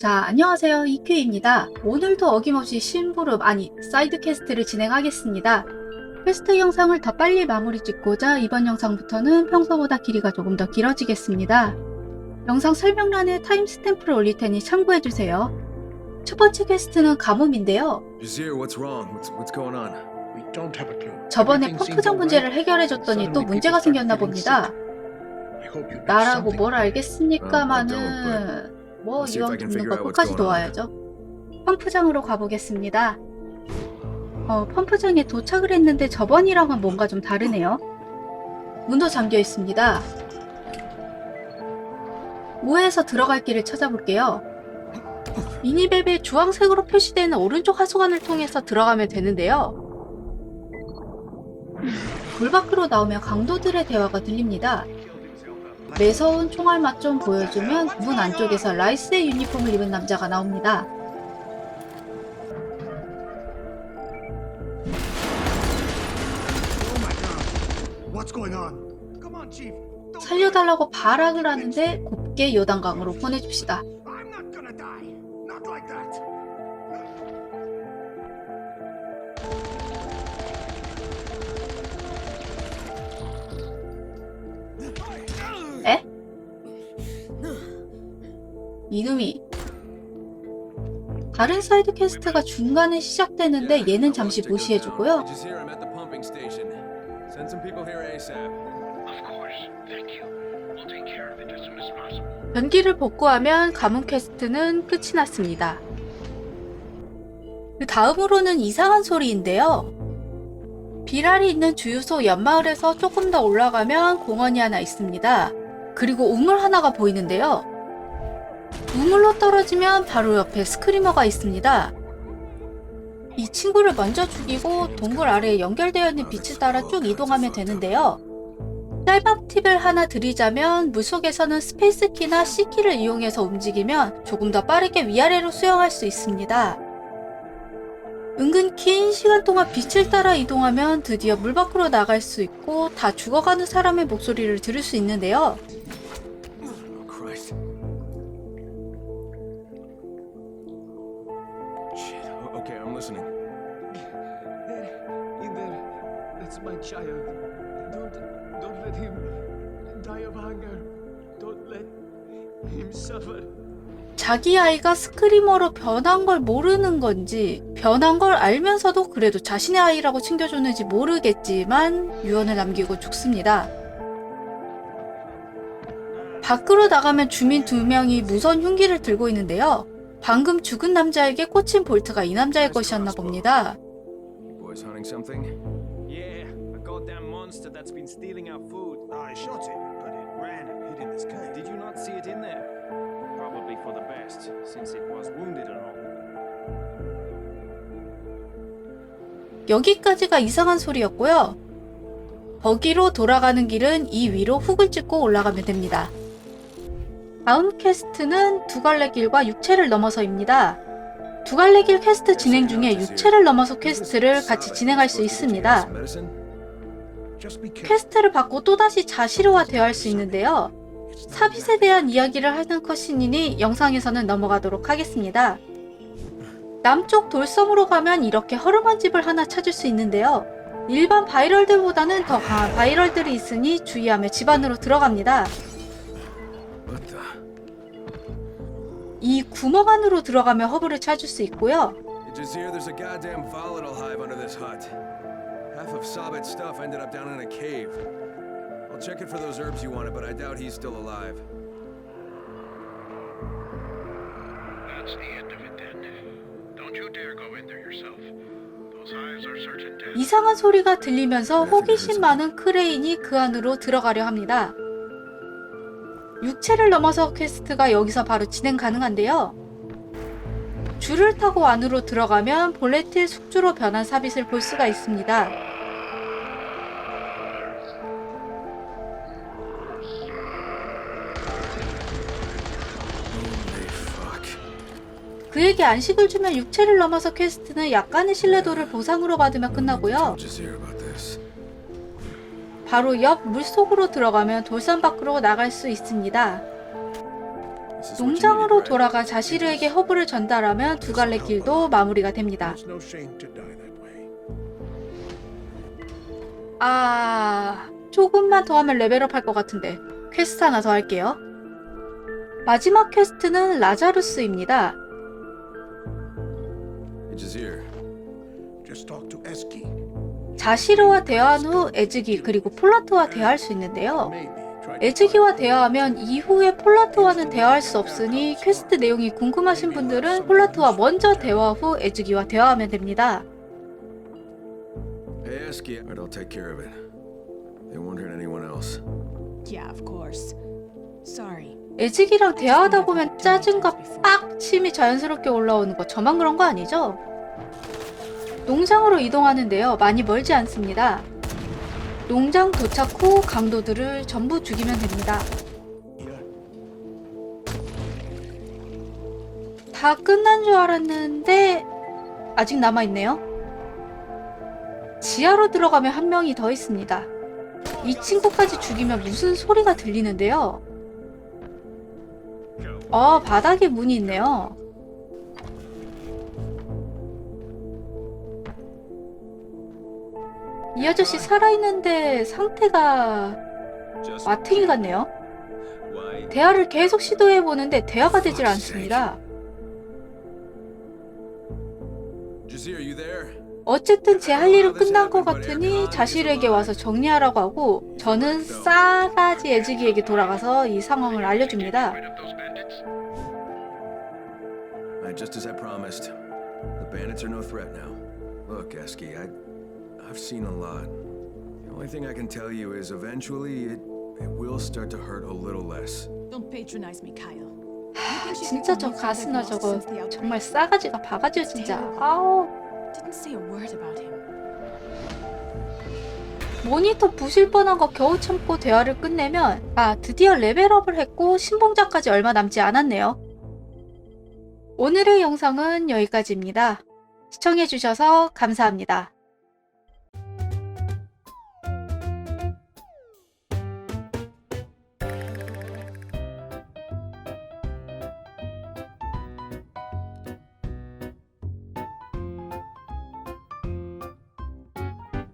자, 안녕하세요. 이큐입니다. 오늘도 어김없이 심부름, 아니, 사이드 퀘스트를 진행하겠습니다. 퀘스트 영상을 더 빨리 마무리 짓고자 이번 영상부터는 평소보다 길이가 조금 더 길어지겠습니다. 영상 설명란에 타임스탬프를 올릴 테니 참고해주세요. 첫 번째 퀘스트는 가뭄인데요. 저번에 펌프장 문제를. 해결해줬더니 또 문제가 생겼나 봅니다. 나라고. 뭘 알겠습니까마는 뭐 이왕 돕는 거 끝까지. 도와야죠. 펌프장으로 가보겠습니다. 어, 펌프장에 도착을 했는데 저번이랑은 뭔가 좀 다르네요. 문도 잠겨 있습니다. 우회해서 들어갈 길을 찾아볼게요. 미니맵에 주황색으로 표시되는 오른쪽 하수관을 통해서 들어가면 되는데요. 물 밖으로 나오면 강도들의 대화가 들립니다. 매서운 총알 맛 좀 보여주면 문 안쪽에서 라이스의 유니폼을 입은 남자가 나옵니다. 살려달라고 발악을 하는데 곱게 요단강으로 보내줍시다. 에? 이놈이 다른 사이드 퀘스트가 중간에 시작되는데 얘는 잠시 무시해주고요. 변기를 복구하면 가문 퀘스트는 끝이 났습니다. 그 다음으로는 이상한 소리인데요. 비랄이 있는 주유소 옆마을에서 조금 더 올라가면 공원이 하나 있습니다. 그리고 우물 하나가 보이는데요. 우물로 떨어지면 바로 옆에 스크리머가 있습니다. 이 친구를 먼저 죽이고 동굴 아래에 연결되어 있는 빛을 따라 쭉 이동하면 되는데요. 짤방 팁을 하나 드리자면 물속에서는 스페이스 키나 C 키를 이용해서 움직이면 조금 더 빠르게 위아래로 수영할 수 있습니다. 은근 긴 시간 동안 빛을 따라 이동하면 드디어 물 밖으로 나갈 수 있고 다 죽어가는 사람의 목소리를 들을 수 있는데요. 자기 아이가 스크리머로 변한 걸 모르는 건지 변한 걸 알면서도 그래도 자신의 아이라고 챙겨줬는지 모르겠지만 유언을 남기고 죽습니다. 밖으로 나가면 주민 두 명이 무선 흉기를 들고 있는데요. 방금 죽은 남자에게 꽂힌 볼트가 이 남자의 것이었나 봅니다. Probably for the best, since it was wounded all. 여기까지가 이상한 소리였고요. 거기로 돌아가는 길은 이 위로 훅을 찍고 올라가면 됩니다. 다음 퀘스트는 두 갈래 길과 육체를 넘어서입니다. 두 갈래 길 퀘스트 진행 중에 육체를 넘어서 퀘스트를 같이 진행할 수 있습니다. 퀘스트를 받고 또다시 자시로와 대화할 수 있는데요. 사빗에 대한 이야기를 하는 컷신이니 영상에서는 넘어가도록 하겠습니다. 남쪽 돌섬으로 가면 이렇게 허름한 집을 하나 찾을 수 있는데요. 일반 바이럴들보다는 더 강한 바이럴들이 있으니 주의하며 집 안으로 들어갑니다. 이 구멍 안으로 들어가면 허브를 찾을 수 있고요. Check it for those herbs you wanted, but I doubt he's still alive. That's the end of it then. Don't you dare go in there yourself. Those hives are certain death. 이상한 소리가 들리면서 호기심 많은 크레인이 그 안으로 들어가려 합니다. 육체를 넘어서 퀘스트가 여기서 바로 진행 가능한데요. 줄을 타고 안으로 들어가면 볼레틸 숙주로 변한 사빗을 볼 수가 있습니다. 그에게 안식을 주면 육체를 넘어서 퀘스트는 약간의 신뢰도를 보상으로 받으며 끝나고요. 바로 옆 물속으로 들어가면 돌산 밖으로 나갈 수 있습니다. 농장으로? 돌아가 자시르에게 허브를 전달하면 두 갈래 길도 마무리가 됩니다. 아, 조금만 더 하면 레벨업 할 것 같은데. 퀘스트 하나 더 할게요. 마지막 퀘스트는 라자루스입니다. 자시르와 대화한 후 에즈기 그리고 폴라트와 대화할 수 있는데요. 에즈기와 대화하면 이후에 폴라트와는 대화할 수 없으니 퀘스트 내용이 궁금하신 분들은 폴라트와 먼저 대화 후 에즈기와 대화하면 됩니다. hey, I'll take care of it. They won't hurt anyone else. Yeah, of course. Sorry. 에즈기랑 대화하다 보면 짜증과 빡 침이 자연스럽게 올라오는 거 저만 그런 거 아니죠? 농장으로 이동하는데요. 많이 멀지 않습니다. 농장 도착 후 강도들을 전부 죽이면 됩니다. 다 끝난 줄 알았는데 아직 남아있네요. 지하로 들어가면 한 명이 더 있습니다. 이 친구까지 죽이면 무슨 소리가 들리는데요. 어, 바닥에 문이 있네요. 이 아저씨 살아있는데 상태가 마탱이 같네요. 대화를 계속 시도해보는데 대화가 되질 않습니다. Jazir, you there? 어쨌든 제 할 일은 끝난 것 같으니 자신에게 와서 정리하라고 하고 저는 싸가지 애지기에게 돌아가서 이 상황을 알려줍니다. Rid of those bandits? I, just as I promised. The bandits are no threat now. Look, Eski, I, I've seen a lot. The only thing I can tell you is eventually it, it will start to hurt a little less. Don't patronize me, Kyle. 진짜 저 가스나 저거 정말 싸가지가 바가지야 진짜. 아우. Didn't say a word about him. 모니터 부실 뻔한 거 겨우 참고 대화를 끝내면 아 드디어 레벨업을 했고 신봉자까지 얼마 남지 않았네요. 오늘의 영상은 여기까지입니다. 시청해주셔서 감사합니다.